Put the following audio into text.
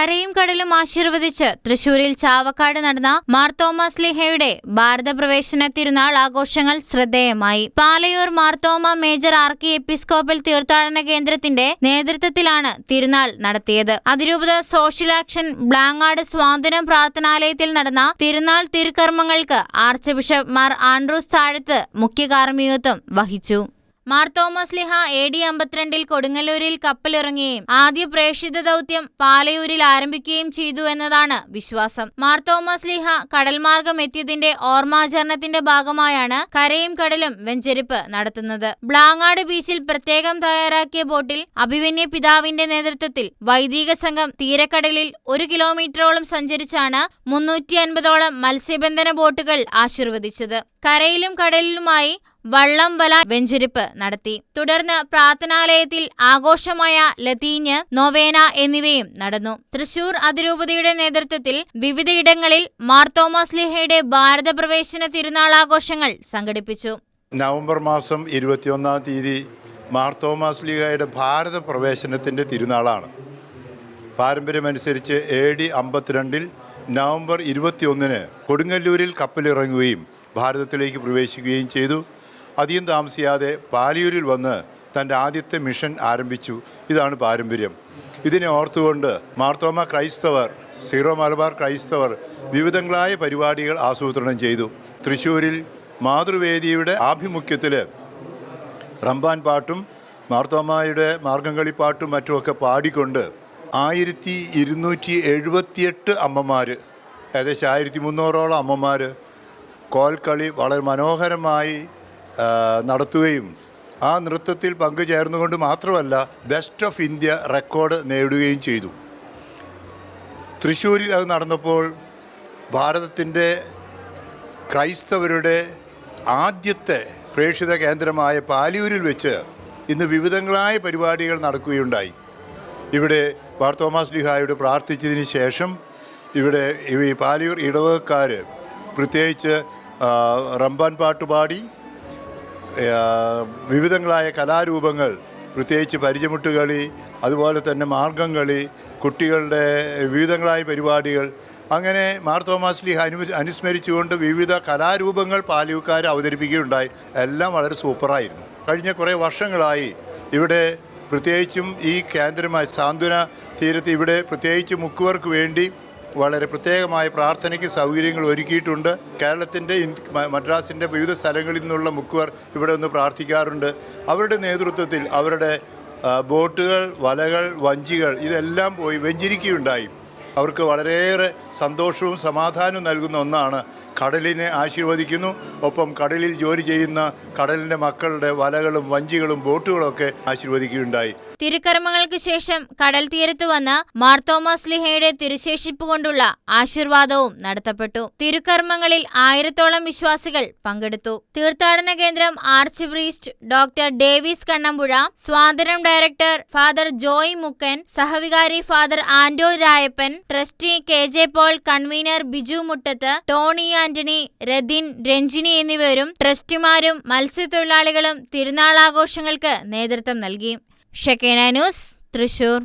കരയും കടലും ആശീർവദിച്ച് തൃശൂരിൽ ചാവക്കാട് നടന്ന മാർ തോമസ് ലിഹയുടെ ഭാരത പ്രവേശന തിരുനാൾ ആഘോഷങ്ങൾ ശ്രദ്ധേയമായി. Palayur Marthoma major archiepiscopal തീർത്ഥാടന കേന്ദ്രത്തിന്റെ നേതൃത്വത്തിലാണ് തിരുനാൾ നടത്തിയത്. അതിരൂപത സോഷ്യൽ ആക്ഷൻ ബ്ലാങ്ങാട് സ്വാതന്ത്ര്യം പ്രാർത്ഥനാലയത്തിൽ നടന്ന തിരുനാൾ തിരുക്കർമ്മങ്ങൾക്ക് archbishop Mar Andrews Thazhath മുഖ്യ കാർമ്മികത്വം വഹിച്ചു. മാർ തോമസ് ലിഹ എ ഡി അമ്പത്തിരണ്ടിൽ കൊടുങ്ങല്ലൂരിൽ കപ്പലിറങ്ങുകയും ആദ്യ പ്രേക്ഷിത ദൗത്യം പാലയൂരിൽ ആരംഭിക്കുകയും ചെയ്തു എന്നതാണ് വിശ്വാസം. മാർ തോമസ് ലിഹ കടൽമാർഗം എത്തിയതിന്റെ ഓർമ്മാചരണത്തിന്റെ ഭാഗമായാണ് കരയും കടലും വെഞ്ചരിപ്പ് നടത്തുന്നത്. ബ്ലാങ്ങാട് ബീച്ചിൽ പ്രത്യേകം തയ്യാറാക്കിയ ബോട്ടിൽ അഭിമന്യ പിതാവിന്റെ നേതൃത്വത്തിൽ വൈദിക സംഘം തീരക്കടലിൽ ഒരു കിലോമീറ്ററോളം സഞ്ചരിച്ചാണ് മുന്നൂറ്റി അൻപതോളം മത്സ്യബന്ധന ബോട്ടുകൾ ആശീർവദിച്ചത്. കരയിലും കടലിലുമായി വള്ളം വല വെഞ്ചരിപ്പ് നടത്തി. തുടർന്ന് പ്രാർത്ഥനാലയത്തിൽ ആഘോഷമായ ലതീഞ്ഞ് നൊവേന എന്നിവയും നടന്നു. തൃശൂർ അതിരൂപതയുടെ നേതൃത്വത്തിൽ വിവിധയിടങ്ങളിൽ മാർ തോമസ് ലിഹയുടെ ഭാരത പ്രവേശന തിരുനാളാഘോഷങ്ങൾ സംഘടിപ്പിച്ചു. നവംബർ മാസം ഇരുപത്തിയൊന്നാം തീയതി മാർത്തോമാസ്ലിഹയുടെ ഭാരത പ്രവേശനത്തിന്റെ തിരുനാളാണ്. പാരമ്പര്യമനുസരിച്ച് എ ഡി അമ്പത്തിരണ്ടിൽ നവംബർ ഇരുപത്തിയൊന്നിന് കൊടുങ്ങല്ലൂരിൽ കപ്പലിറങ്ങുകയും ഭാരതത്തിലേക്ക് പ്രവേശിക്കുകയും ചെയ്തു. അധികം താമസിയാതെ പാലിയൂരിൽ വന്ന് തന്റെ ആദ്യത്തെ മിഷൻ ആരംഭിച്ചു. ഇതാണ് പാരമ്പര്യം. ഇതിനെ ഓർത്തുകൊണ്ട് മാർത്തോമ ക്രൈസ്തവർ സീറോ മലബാർ ക്രൈസ്തവർ വിവിധങ്ങളായ പരിപാടികൾ ആസൂത്രണം ചെയ്തു. തൃശ്ശൂരിൽ മാതൃവേദിയുടെ ആഭിമുഖ്യത്തിൽ റംബാൻ പാട്ടും മാർത്തോമായുടെ മാർഗംകളിപ്പാട്ടും മറ്റുമൊക്കെ പാടിക്കൊണ്ട് ആയിരത്തി ഇരുന്നൂറ്റി എഴുപത്തിയെട്ട് അമ്മമാർ ഏകദേശം ആയിരത്തി മുന്നൂറോളം അമ്മമാർ കോൽക്കളി വളരെ മനോഹരമായി നടത്തുകയും ആ നൃത്തത്തിൽ പങ്കുചേർന്നുകൊണ്ട് മാത്രമല്ല ബെസ്റ്റ് ഓഫ് ഇന്ത്യ റെക്കോർഡ് നേടുകയും ചെയ്തു. തൃശ്ശൂരിൽ അത് നടന്നപ്പോൾ ഭാരതത്തിന്റെ ക്രൈസ്തവരുടെ ആദ്യത്തെ പ്രേക്ഷിത കേന്ദ്രമായ പാലിയൂരിൽ വെച്ച് ഇന്ന് വിവിധങ്ങളായ പരിപാടികൾ നടക്കുകയുണ്ടായി. ഇവിടെ മാർ തോമസ് ലിഹായോട് പ്രാർത്ഥിച്ചതിന് ശേഷം ഇവിടെ ഈ പാലിയൂർ ഇടവകക്കാർ പ്രത്യേകിച്ച് റംബാൻ പാട്ടുപാടി ആ, വിവിധങ്ങളായ കലാരൂപങ്ങൾ പ്രത്യേകിച്ച് പരിചമുട്ടുകളി അതുപോലെ തന്നെ മാർഗം കളി കുട്ടികളുടെ വിവിധങ്ങളായ പരിപാടികൾ. അങ്ങനെ മാർ തോമസ് ലീഹ അനു അനുസ്മരിച്ചുകൊണ്ട് വിവിധ കലാരൂപങ്ങൾ പാലിയൂക്കാർ അവതരിപ്പിക്കുകയുണ്ടായി. എല്ലാം വളരെ സൂപ്പറായിരുന്നു. കഴിഞ്ഞ കുറേ വർഷങ്ങളായി ഇവിടെ പ്രത്യേകിച്ചും ഈ കേന്ദ്രമായി സാന്ത്വന തീരത്ത് ഇവിടെ പ്രത്യേകിച്ച് മുക്കുവർക്ക് വേണ്ടി വളരെ പ്രത്യേകമായ പ്രാർത്ഥനയ്ക്ക് സൗകര്യങ്ങൾ ഒരുക്കിയിട്ടുണ്ട്. കേരളത്തിന്റെ മദ്രാസിന്റെ വിവിധ സ്ഥലങ്ങളിൽ നിന്നുള്ള മുക്കുവർ ഇവിടെ ഒന്ന് പ്രാർത്ഥിക്കാറുണ്ട്. അവരുടെ നേതൃത്വത്തിൽ അവരുടെ ബോട്ടുകൾ വലകൾ വഞ്ചികൾ ഇതെല്ലാം പോയി വെഞ്ചരിക്കുകയുണ്ടായി. അവർക്ക് വളരെയേറെ സന്തോഷവും സമാധാനവും നൽകുന്ന ഒന്നാണ് കടലിനെ ആശീർവദിക്കുന്നു. ഒപ്പം കടലിൽ ജോലി ചെയ്യുന്ന കടലിന്റെ മക്കളുടെ വലകളും വഞ്ചികളും ബോട്ടുകളൊക്കെ ആശീർവദിക്കുകയുണ്ടായി. തിരുക്കർമ്മങ്ങൾക്ക് ശേഷം കടൽ തീരത്ത് വന്ന മാർ തോമസ് ലിഹയുടെ തിരുശേഷിപ്പ് കൊണ്ടുള്ള ആശീർവാദവും നടത്തപ്പെട്ടു. തിരുക്കർമ്മങ്ങളിൽ ആയിരത്തോളം വിശ്വാസികൾ പങ്കെടുത്തു. തീർത്ഥാടന കേന്ദ്രം arch priest doctor Davis Kannampuzha സ്വാതന്ത്ര്യം director father Joy Mukkan സഹവികാരി father Anto Rayappan trustee K J Paul convener Biju Muttath Tony Antony Rathin Ranjini എന്നിവരും ട്രസ്റ്റിമാരും മത്സ്യത്തൊഴിലാളികളും തിരുനാളാഘോഷങ്ങൾക്ക് നേതൃത്വം നൽകി. Shekinah news Thrissur.